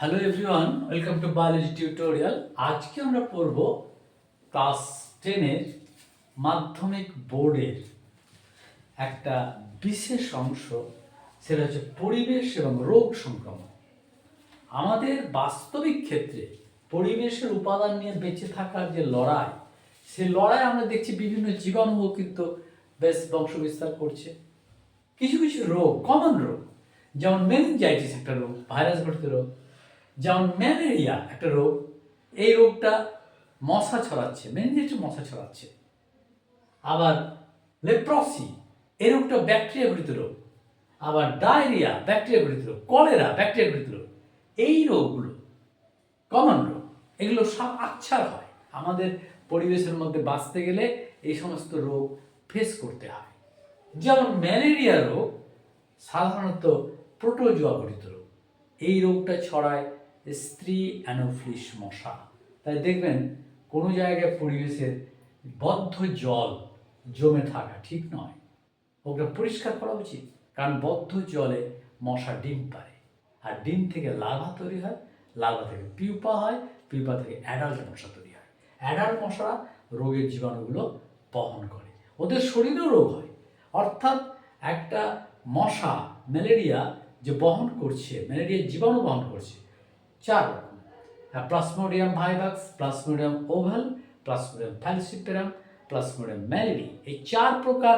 Hello everyone welcome to biology tutorial আজকে আমরা পড়ব ক্লাস টেনের মাধ্যমিক বোর্ডের একটা বিশেষ অংশ, সেটা হচ্ছে পরিবেশ এবং রোগ সংক্রমণ। আমাদের বাস্তবিক ক্ষেত্রে পরিবেশের উপাদান নিয়ে বেঁচে থাকার যে লড়াই, সেই লড়াই আমরা দেখছি বিভিন্ন জীবাণুও কিন্তু বেশ বংশ বিস্তার করছে। কিছু কিছু রোগ কমন রোগ, যেমন মেনিনজাইটিস একটা রোগ ভাইরাস ঘটিত রোগ যেমন ম্যালেরিয়া একটা রোগ, এই রোগটা মশা ছড়াচ্ছে মেনিনজাইটিস মশা ছড়াচ্ছে। আবার লেপ্রসি এই রোগটা ব্যাকটেরিয়া ঘটিত রোগ। আবার ডায়রিয়া ব্যাকটেরিয়া ঘটিত রোগ। কলেরা ব্যাকটেরিয়া ঘটিত রোগ। এই রোগগুলো কমন রোগ। এগুলো সব আচ্ছার হয়। আমাদের পরিবেশের মধ্যে বাঁচতে গেলে এই সমস্ত রোগ ফেস করতে হয়। যেমন ম্যালেরিয়া রোগ, সাধারণত প্রোটোজোয়া ঘটিত রোগ। এই রোগটা ছড়ায় স্ত্রী অ্যানোফ্লিস মশা। তাই দেখবেন, কোনো জায়গায় পরিবেশের বদ্ধ জল জমে থাকা ঠিক নয়। ওটা পরিষ্কার করা উচিত, কারণ বদ্ধ জলে মশা ডিম পারে আর ডিম থেকে লাভা তৈরি হয়, লাভা থেকে পিউপা হয়, পিউপা থেকে অ্যাডাল্ট মশা তৈরি হয়। অ্যাডাল্ট মশা রোগের জীবাণুগুলো বহন করে। ওদের শরীরেও রোগ হয়। অর্থাৎ একটা মশা, ম্যালেরিয়া যে বহন করছে, ম্যালেরিয়ার জীবাণু বহন করছে চার রকম। Plasmodium vivax Plasmodium ovale, Plasmodium falciparum, Plasmodium malariae এই চার প্রকার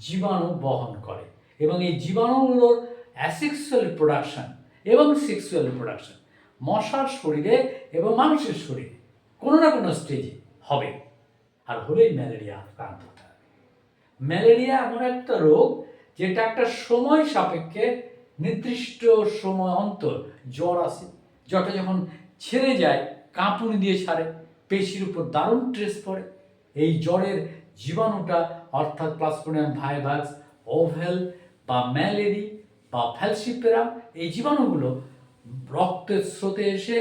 জীবাণু বহন করে এবং এই জীবাণুগুলোর অ্যাসেক্সুয়াল প্রোডাকশন এবং সেক্সুয়াল প্রোডাকশন মশার শরীরে এবং মানুষের শরীরে কোনো না কোনো স্টেজে হবে। আর হলেই ম্যালেরিয়া আক্রান্ত ম্যালেরিয়া এমন একটা রোগ যেটা একটা সময় সাপেক্ষে নির্দিষ্ট সময় অন্তর জ্বর আসে জ্বরটা যখন ছেড়ে যায়, কাঁপুনি দিয়ে ছাড়ে পেশির উপর দারুণ ট্রেস পড়ে। এই জ্বরের জীবাণুটা অর্থাৎ প্লাসপোডিয়াম ভাইভাক্স ওভেল বা ম্যালেরি বা ফ্যালসিপেরা এই জীবাণুগুলো রক্তের স্রোতে এসে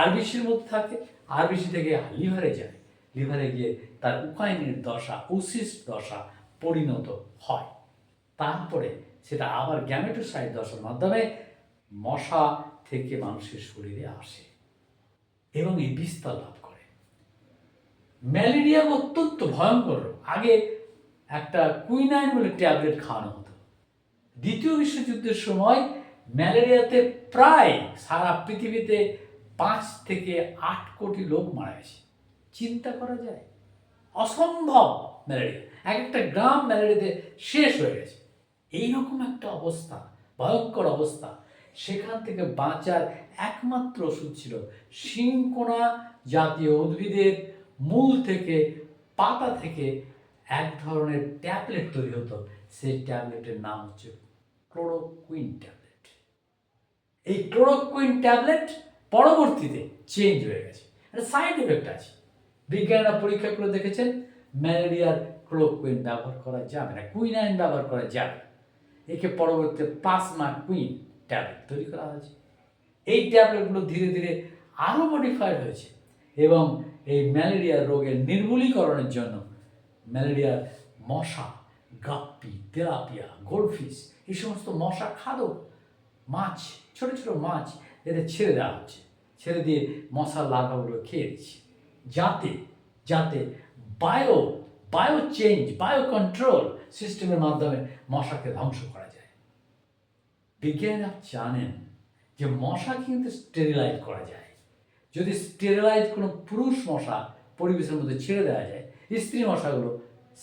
আরবিসির মধ্যে থাকে, আরবিসি থেকে লিভারে যায়। লিভারে গিয়ে তার উকাইনের দশা, উসিস দশা পরিণত হয়। তারপরে সেটা আবার গ্যামেটোসাইড দশার মাধ্যমে মশা থেকে মানুষের শরীরে আসে এবং এই বিস্তার লাভ করে। ম্যালেরিয়া অত্যন্ত ভয়ঙ্কর। আগে একটা কুইনাইন বলে ট্যাবলেট খাওয়ানো হতো। দ্বিতীয় বিশ্বযুদ্ধের সময় ম্যালেরিয়াতে প্রায় সারা পৃথিবীতে পাঁচ থেকে আট কোটি লোক মারা গেছে। চিন্তা করা যায়? অসম্ভব ম্যালেরিয়া। এক একটা গ্রাম ম্যালেরিয়াতে শেষ হয়ে গেছে। এইরকম একটা অবস্থা, ভয়ঙ্কর অবস্থা। সেখান থেকে বাঁচার একমাত্র ওষুধ ছিল শিংকোনা জাতীয় উদ্ভিদের মূল থেকে, পাতা থেকে এক ধরনের ট্যাবলেট তৈরি হতো। সেই ট্যাবলেটের নাম হচ্ছে ক্লোরোকুইন ট্যাবলেট। এই ক্লোরোকুইন ট্যাবলেট পরবর্তীতে চেঞ্জ হয়ে গেছে। সাইড এফেক্ট আছে। বিজ্ঞানীরা পরীক্ষা করে দেখেছেন, ম্যালেরিয়ার ক্লোরোকুইন ব্যবহার করা যাবে না, কুইনাইন ব্যবহার করা যাবে একে পরবর্তীতে প্লাজমা কুইন ট্যাবলেট তৈরি করা হয়েছে। এই ট্যাবলেটগুলো ধীরে ধীরে আরও মডিফাইড হয়েছে এবং এই ম্যালেরিয়া রোগের নির্মূলীকরণের জন্য ম্যালেরিয়ার মশা, গাপ্পি, তেলাপিয়া, গোল্ডফিশ, এই সমস্ত মশা খাদক, মাছ, ছোট ছোট মাছ এদের ছেড়ে দেওয়া হচ্ছে। ছেড়ে দিয়ে মশার লার্ভাগুলো খেয়ে দিচ্ছে যাতে যাতে bio bio change bio control সিস্টেমের মাধ্যমে মশাকে ধ্বংস করা যায়। বিজ্ঞানীরা জানেন যে মশা কিন্তু স্টেরিলাইজ করা যায়। যদি স্টেরিলাইজ কোনো পুরুষ মশা পরিবেশের মধ্যে ছেড়ে দেওয়া যায়, স্ত্রী মশাগুলো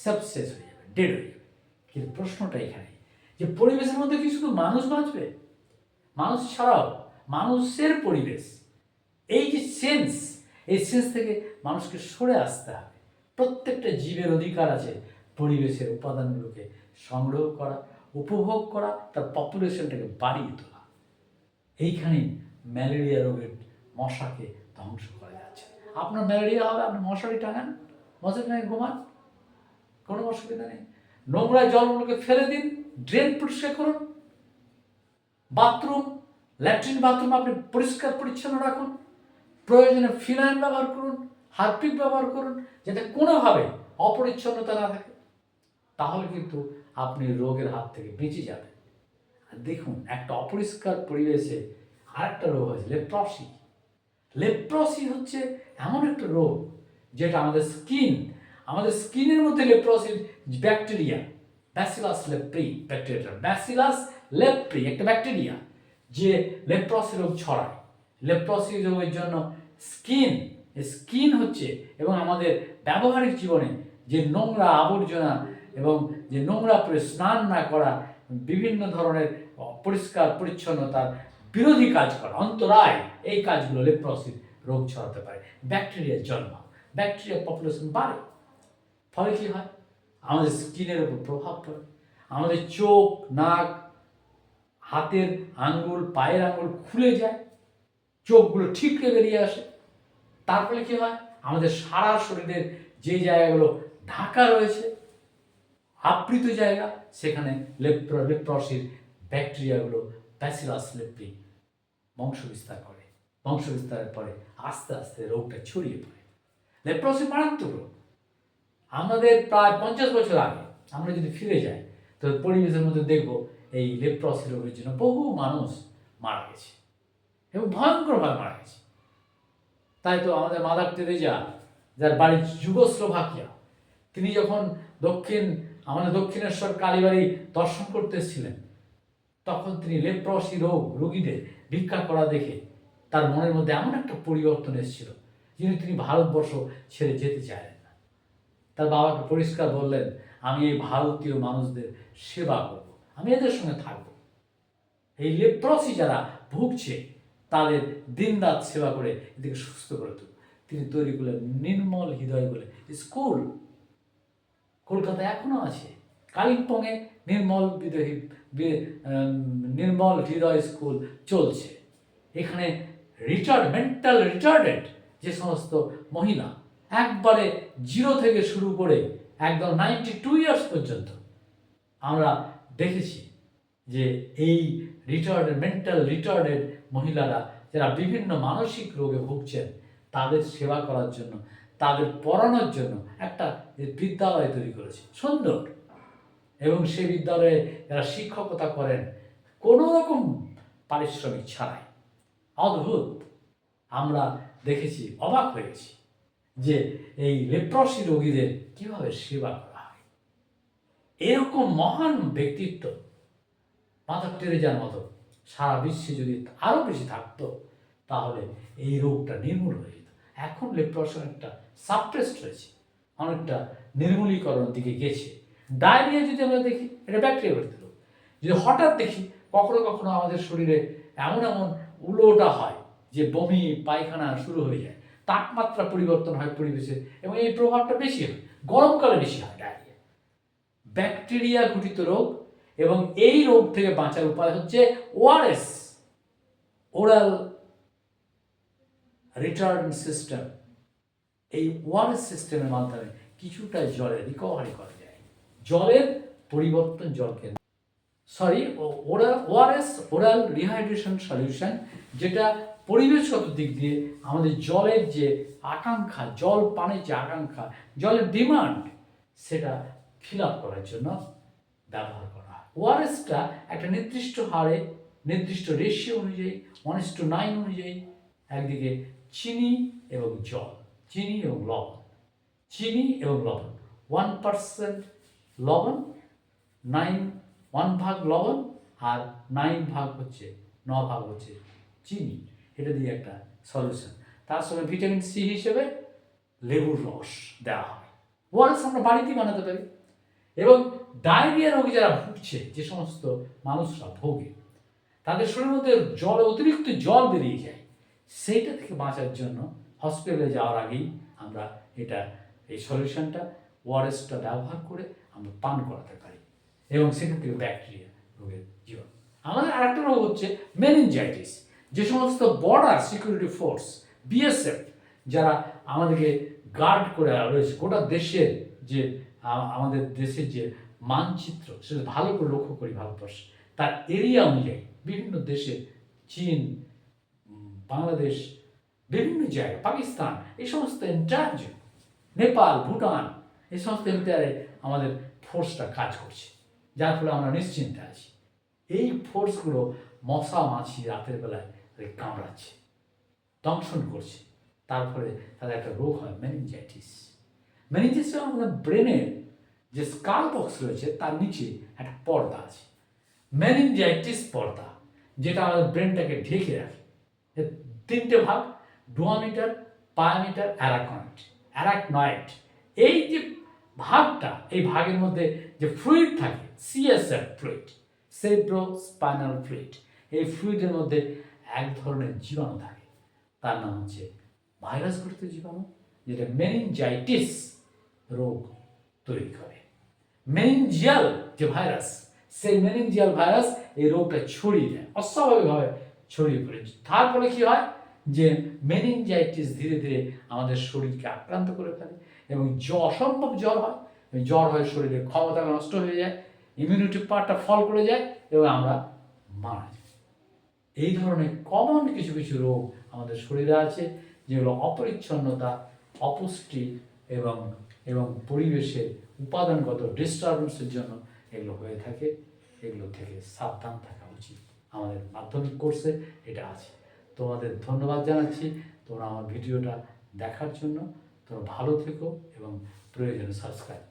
সাবসেস হয়ে যাবে ডেড হয়ে যাবে। কিন্তু প্রশ্নটা এখানে, যে পরিবেশের মধ্যে কি শুধু মানুষ বাঁচবে? মানুষ ছাড়াও মানুষের পরিবেশ, এই যে সেন্স এই সেন্স থেকে মানুষকে সরে আসতে হবে। প্রত্যেকটা জীবের অধিকার আছে পরিবেশের উপাদানগুলোকে সংগ্রহ করা উপভোগ করা, তার পপুলেশনটাকে বাড়িয়ে তোলা। এইখানে ম্যালেরিয়া রোগের মশাকে ধ্বংস করা যাচ্ছে। আপনার ম্যালেরিয়া হবে, আপনি মশারি টাঙান মশারি টাঙান ঘুমান, কোনো অসুবিধা নেই। নোংরা জলগুলোকে ফেলে দিন ড্রেন পরিষ্কার করুন। বাথরুম, ল্যাট্রিন বাথরুম আপনি পরিষ্কার পরিচ্ছন্ন রাখুন। প্রয়োজনে ফিনাইল ব্যবহার করুন, হারপিক ব্যবহার করুন, যাতে কোনোভাবে অপরিচ্ছন্নতা না থাকে। তাহলে কিন্তু আপনি রোগের হাত থেকে বেঁচে যাবেন। আর দেখুন, একটা অপরিষ্কার পরিবেশে আরেকটা রোগ হয়েছে, লেপ্রসি। লেপ্রসি হচ্ছে এমন একটা রোগ যেটা আমাদের স্কিন, আমাদের স্কিনের মধ্যে লেপ্রসির bacteria, bacillus leprae bacteria bacillus leprae, একটা ব্যাকটেরিয়া, যে লেপ্রসি রোগ ছড়ায়। লেপ্রসি রোগের জন্য স্কিন স্কিন হচ্ছে এবং আমাদের ব্যবহারিক জীবনে যে নোংরা আবর্জনা এবং যে নোংরা করে স্নান না করা, বিভিন্ন ধরনের পরিষ্কার, পরিচ্ছন্নতার বিরোধী কাজ করা, অন্তরায় এই কাজগুলো লেপ্রসির রোগ ছড়াতে পারে। ব্যাকটেরিয়ার জন্ম ব্যাকটেরিয়ার পপুলেশন বাড়ে। ফলে কী হয়? আমাদের স্কিনের উপর প্রভাব পড়ে। আমাদের চোখ, নাক, হাতের আঙ্গুল, পায়ের আঙ্গুল খুলে যায়। চোখগুলো ঠিকরে বেরিয়ে আসে। তার ফলে কী হয়? আমাদের সারা শরীরের যে জায়গাগুলো ঢাকা রয়েছে আবৃত জায়গা, সেখানে লেপ্র, লেপ্রসির ব্যাকটেরিয়াগুলো ব্যাসিলাস লেপ্রি বংশ বিস্তার করে। বংশ বিস্তারের পরে আস্তে আস্তে রোগটা ছড়িয়ে পড়ে। লেপ্রসি মারাত্মক রোগ। আমাদের প্রায় পঞ্চাশ বছর আগে আমরা যদি ফিরে যাই, তো পরিবেশের মধ্যে দেখব এই লেপ্রসি রোগের জন্য বহু মানুষ মারা গেছে এবং ভয়ঙ্করভাবে মারা গেছে। তাই তো আমাদের মাদার তেরেজা যার বাড়ি যুগোস্লোভাকিয়া, তিনি যখন দক্ষিণ আমাদের দক্ষিণেশ্বর কালীবাড়ি দর্শন করতে এসেছিলেন তখন তিনি লেপ্রসি রোগ রোগীদের ভিক্ষা করা দেখে তার মনের মধ্যে এমন একটা পরিবর্তন এসেছিল যিনি তিনি ভারতবর্ষ ছেড়ে যেতে চাইলেন না। তার বাবাকে পরিষ্কার বললেন, আমি এই ভারতীয় মানুষদের সেবা করব, আমি এদের সঙ্গে থাকব। এই লেপ্রসি যারা ভুগছে, তাদের দিনরাত সেবা করে এদেরকে সুস্থ করে তুলব। তিনি তৈরি করলেন নির্মল হৃদয় বলে স্কুল। কলকাতায় এখনও আছে। কালিম্পংয়ে নির্মল বিদেহী বি- উম, নির্মল হৃদয় স্কুল চলছে। এখানে রিটার্ড মেন্টাল রিটার্ডেড যে সমস্ত মহিলা একবারে জিরো থেকে শুরু করে একদম নাইনটি টু ইয়ার্স পর্যন্ত আমরা দেখেছি যে এই রিটার্ডেড মেন্টাল রিটার্ডেড মহিলারা যারা বিভিন্ন মানসিক রোগে ভুগছেন তাদের সেবা করার জন্য তাদের পড়ানোর জন্য একটা বিদ্যালয় তৈরি করেছে। সুন্দর। এবং সেই বিদ্যালয়ে যারা শিক্ষকতা করেন, কোনো রকম পারিশ্রমিক ছাড়াই। অদ্ভুত। আমরা দেখেছি, অবাক হয়েছি যে এই লেপ্রসি রোগীদের কীভাবে সেবা করা হয়। এরকম মহান ব্যক্তিত্ব মাদার টেরেজার মতো সারা বিশ্বে যদি আরও বেশি থাকতো, তাহলে এই রোগটা নির্মূল হয়ে যেত। এখন লেপ্রসি অনেকটা সাপ্রেসড হয়েছে। অনেকটা নির্মূলীকরণের দিকে গেছে। ডায়রিয়া যদি আমরা দেখি, এটা ব্যাকটেরিয়া ঘটিত রোগ। যদি হঠাৎ দেখি, কখনো কখনো আমাদের শরীরে এমন এমন উলোটা হয় যে বমি, পায়খানা শুরু হয়ে যায়। তাপমাত্রা পরিবর্তন হয় পরিবেশে এবং এই প্রভাবটা বেশি হয়। গরমকালে বেশি হয় ডায়রিয়া। ব্যাকটেরিয়া ঘটিত রোগ এবং এই রোগ থেকে বাঁচার উপায় হচ্ছে ওআরএস ওরাল রিটার্ন সিস্টেম এই ওয়ারেস সিস্টেমের মাধ্যমে কিছুটা জলের রিকভারি করা যায়। জলের পরিবর্তন জলকে sorry oral ORS oral rehydration solution যেটা পরিবেশগত দিক দিয়ে আমাদের জলের যে আকাঙ্ক্ষা, জল পানের যে আকাঙ্ক্ষা, জলের ডিমান্ড সেটা ফিল আপ করার জন্য ব্যবহার করা হয়। ওআরএসটা একটা নির্দিষ্ট হারে, নির্দিষ্ট রেশিও অনুযায়ী ওয়ান টু নাইন অনুযায়ী, একদিকে চিনি এবং জল। চিনি এবং লবণ। চিনি এবং লবণ। ওয়ান পার্সেন্ট লবণ নাইন ওয়ান ভাগ লবণ আর নাইন ভাগ হচ্ছে, ন ভাগ হচ্ছে চিনি। এটা দিয়ে একটা সলিউশন তার সঙ্গে ভিটামিন সি হিসেবে লেবুর রস দেওয়া হয় ওয়ারেস আমরা বাড়িতেই বানাতে পারি? এবং ডায়রিয়া রোগে যারা ভুগছে, যে সমস্ত মানুষরা ভোগে, তাদের শরীরের মধ্যে জল অতিরিক্ত জল বেরিয়ে যায়, সেইটা থেকে বাঁচার জন্য হসপিটালে যাওয়ার আগেই আমরা এটা, এই সলিউশনটা ওয়ারেসটা ব্যবহার করে আমরা পান করাতে পারি এবং থেকে ব্যাকটেরিয়া রোগের জীবন আমাদের আরেকটা রোগ হচ্ছে মেনিনজাইটিস যে সমস্ত বর্ডার সিকিউরিটি ফোর্স বিএসএফ যারা আমাদেরকে গার্ড করে রয়েছে, গোটা দেশের যে আমাদের দেশের যে মানচিত্র, সেটা ভালো করে লক্ষ্য করি ভারতবর্ষ। তার এরিয়া অনুযায়ী বিভিন্ন দেশে, চীন বাংলাদেশ বিভিন্ন জায়গা, পাকিস্তান, এই সমস্ত এন্টায়ার নেপাল, ভুটান, এই সমস্ত এন্টায়ারে আমাদের ফোর্সটা কাজ করছে, যার ফলে আমরা নিশ্চিন্তে আছি। এই ফোর্সগুলো মশা মাছি রাতের বেলায় কামড়াচ্ছে, দংশন করছে তারপরে তাদের একটা রোগ হয় মেনিনজাইটিস মেনিনজাইটিস আমাদের ব্রেনের যে স্কাল বক্স রয়েছে, তার নিচে একটা পর্দা আছে। মেনিনজাইটিস পর্দা, যেটা আমাদের ব্রেনটাকে ঢেকে রাখে। তিনটে ভাগ ডুয়ামিটার, পায়ামিটার অ্যারাকনয়েড অ্যারাকনয়েড এই যে ভাগটা, এই ভাগের মধ্যে যে ফ্লুইড থাকে CSF fluid cerebro spinal fluid এই ফ্লুইডের মধ্যে এক ধরনের জীবাণু থাকে। তার নাম হচ্ছে ভাইরাস ঘটিত জীবাণু, যেটা মেনিনজাইটিস রোগ তৈরি করে। মেনিনজিয়াল যে ভাইরাস সেই মেনিনজিয়াল ভাইরাস এই রোগটা ছড়িয়ে দেয়, অস্বাভাবিকভাবে ছড়িয়ে পড়ে। তার ফলে কি হয়? যে মেনিনজাইটিস ধীরে ধীরে আমাদের শরীরকে আক্রান্ত করে ফেলে এবং জ্বর, অসম্ভব জ্বর হয়। জ্বর হয়ে শরীরের ক্ষমতা নষ্ট হয়ে যায় ইমিউনিটি পাওয়ারটা ফল করে যায় এবং আমরা মারা যাই। এই ধরনের কমন কিছু কিছু রোগ আমাদের শরীরে আছে, যেগুলো অপরিচ্ছন্নতা, অপুষ্টি এবং এবং পরিবেশের উপাদানগত ডিস্টারবেন্সের জন্য এগুলো হয়ে থাকে। এগুলো থেকে সাবধান থাকা উচিত। আমাদের মাধ্যমিক কোর্সে এটা আছে। তোমাদের ধন্যবাদ জানাচ্ছি। তোমরা আমার ভিডিওটা দেখার জন্য তোমরা ভালো থেকো এবং প্রয়োজনে সাবস্ক্রাইব